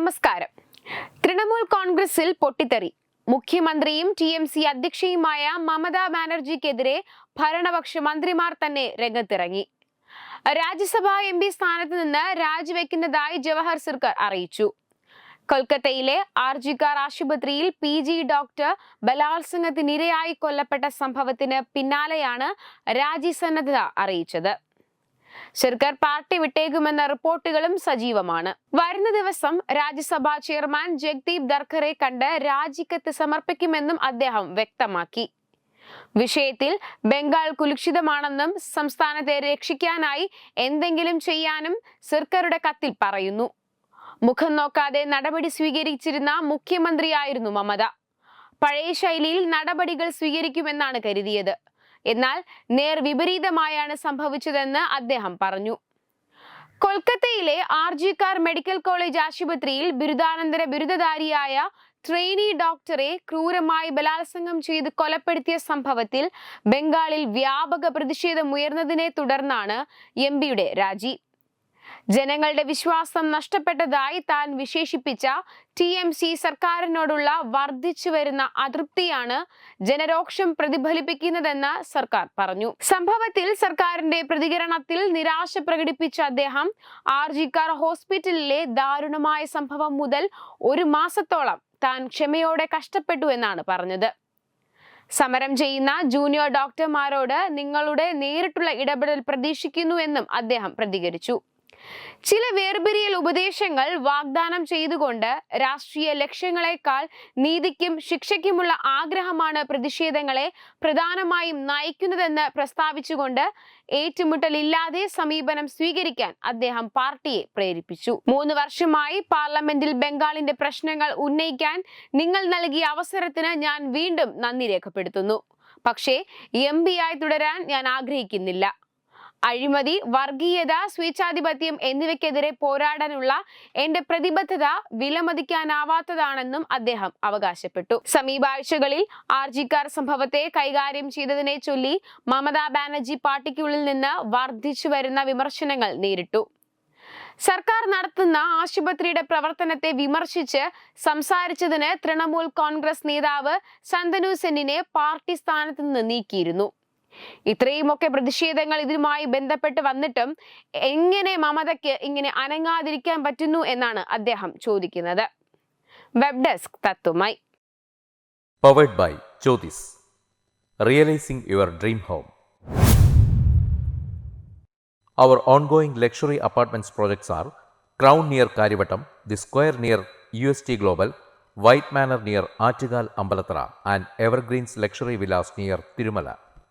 നമസ്കാരം. തൃണമൂൽ കോൺഗ്രസിൽ പൊട്ടിത്തെറി. മുഖ്യമന്ത്രിയും ടി എം സി അധ്യക്ഷയുമായ മമതാ ബാനർജിക്കെതിരെ ഭരണപക്ഷ മന്ത്രിമാർ തന്നെ രംഗത്തിറങ്ങി. രാജ്യസഭാ എം പി സ്ഥാനത്ത് നിന്ന് രാജിവെക്കുന്നതായി ജവഹർ സർക്കാർ അറിയിച്ചു. കൊൽക്കത്തയിലെ ആർജിക്കാർ ആശുപത്രിയിൽ പി ജി ഡോക്ടർ ബലാത്സംഗത്തിനിരയായി കൊല്ലപ്പെട്ട സംഭവത്തിന് പിന്നാലെയാണ് രാജി സന്നദ്ധത അറിയിച്ചത്. സർക്കാർ പാർട്ടി വിട്ടേക്കുമെന്ന റിപ്പോർട്ടുകളും സജീവമാണ്. വരുന്ന ദിവസം രാജ്യസഭാ ചെയർമാൻ ജഗ്ദീപ് ധർഖറെ കണ്ട് രാജിക്കത്ത് സമർപ്പിക്കുമെന്നും അദ്ദേഹം വ്യക്തമാക്കി. വിഷയത്തിൽ ബംഗാൾ കുലുഷിതമാണെന്നും സംസ്ഥാനത്തെ രക്ഷിക്കാനായി എന്തെങ്കിലും ചെയ്യാനും സർക്കാരുടെ കത്തിൽ പറയുന്നു. മുഖം നോക്കാതെ നടപടി സ്വീകരിച്ചിരുന്ന മുഖ്യമന്ത്രിയായിരുന്നു മമത. പഴയ ശൈലിയിൽ നടപടികൾ സ്വീകരിക്കുമെന്നാണ് കരുതിയത്. എന്നാൽ നേർ വിപരീതമായാണ് സംഭവിച്ചതെന്ന് അദ്ദേഹം പറഞ്ഞു. കൊൽക്കത്തയിലെ ആർജിക്കാർ മെഡിക്കൽ കോളേജ് ആശുപത്രിയിൽ ബിരുദാനന്തര ബിരുദധാരിയായ ട്രെയിനി ഡോക്ടറെ ക്രൂരമായി ബലാത്സംഗം ചെയ്ത് കൊലപ്പെടുത്തിയ സംഭവത്തിൽ ബംഗാളിൽ വ്യാപക പ്രതിഷേധം ഉയർന്നതിനെ തുടർന്നാണ് എം പിയുടെ രാജി. ജനങ്ങളുടെ വിശ്വാസം നഷ്ടപ്പെട്ടതായി താൻ വിശേഷിപ്പിച്ച ടി എം സി സർക്കാരിനോടുള്ള വർദ്ധിച്ചു വരുന്ന അതൃപ്തിയാണ് ജനരോക്ഷം പ്രതിഫലിപ്പിക്കുന്നതെന്ന് സർക്കാർ പറഞ്ഞു. സംഭവത്തിൽ സർക്കാരിന്റെ പ്രതികരണത്തിൽ നിരാശ പ്രകടിപ്പിച്ച അദ്ദേഹം ആർ ജിക്കാർ ഹോസ്പിറ്റലിലെ ദാരുണമായ സംഭവം മുതൽ ഒരു മാസത്തോളം താൻ ക്ഷമയോടെ കഷ്ടപ്പെട്ടു എന്നാണ് പറഞ്ഞത്. സമരം ചെയ്യുന്ന ജൂനിയർ ഡോക്ടർമാരോട് നിങ്ങളുടെ നേരിട്ടുള്ള ഇടപെടൽ പ്രതീക്ഷിക്കുന്നുവെന്നും അദ്ദേഹം പ്രതികരിച്ചു. ചില വേർപിരിയൽ ഉപദേശങ്ങൾ വാഗ്ദാനം ചെയ്തുകൊണ്ട് രാഷ്ട്രീയ ലക്ഷ്യങ്ങളെക്കാൾ നീതിക്കും ശിക്ഷയ്ക്കുമുള്ള ആഗ്രഹമാണ് പ്രതിഷേധങ്ങളെ പ്രധാനമായും നയിക്കുന്നതെന്ന് പ്രസ്താവിച്ചുകൊണ്ട് ഏറ്റുമുട്ടലില്ലാതെ സമീപനം സ്വീകരിക്കാൻ അദ്ദേഹം പാർട്ടിയെ പ്രേരിപ്പിച്ചു. മൂന്ന് വർഷമായി പാർലമെന്റിൽ ബംഗാളിന്റെ പ്രശ്നങ്ങൾ ഉന്നയിക്കാൻ നിങ്ങൾ നൽകിയ അവസരത്തിന് ഞാൻ വീണ്ടും നന്ദി രേഖപ്പെടുത്തുന്നു. പക്ഷേ എം ആയി തുടരാൻ ഞാൻ ആഗ്രഹിക്കുന്നില്ല. അഴിമതി വർഗീയത സ്വേച്ഛാധിപത്യം എന്നിവയ്ക്കെതിരെ പോരാടാനുള്ള എന്റെ പ്രതിബദ്ധത വിലമതിക്കാനാവാത്തതാണെന്നും അദ്ദേഹം അവകാശപ്പെട്ടു. സമീപാഴ്ചകളിൽ ആർജിക്കാർ സംഭവത്തെ കൈകാര്യം ചെയ്തതിനെ ചൊല്ലി മമതാ ബാനർജി പാർട്ടിക്കുള്ളിൽ നിന്ന് വർദ്ധിച്ചു വരുന്ന വിമർശനങ്ങൾ നേരിട്ടു. സർക്കാർ നടത്തുന്ന ആശുപത്രിയുടെ പ്രവർത്തനത്തെ വിമർശിച്ച് സംസാരിച്ചതിന് തൃണമൂൽ കോൺഗ്രസ് നേതാവ് സന്തനു സെന്നിനെ പാർട്ടി സ്ഥാനത്ത് നിന്ന് നീക്കിയിരുന്നു. ഇത്രയുമൊക്കെ പ്രതിഷേധങ്ങൾ ഇതുമായി ബന്ധപ്പെട്ട് വന്നിട്ടും എങ്ങനെ മമതയ്ക്ക് ഇങ്ങനെ അനങ്ങാതിരിക്കാൻ പറ്റുന്നു എന്നാണ് അദ്ദേഹം ചോദിക്കുന്നത്. Web desk തത്തുമായി powered by Jyothis realising your dream home our ongoing luxury apartments projects are crown near Kariavattom the square near U S T global white manor near Attukal near and evergreens luxury villas near Achigal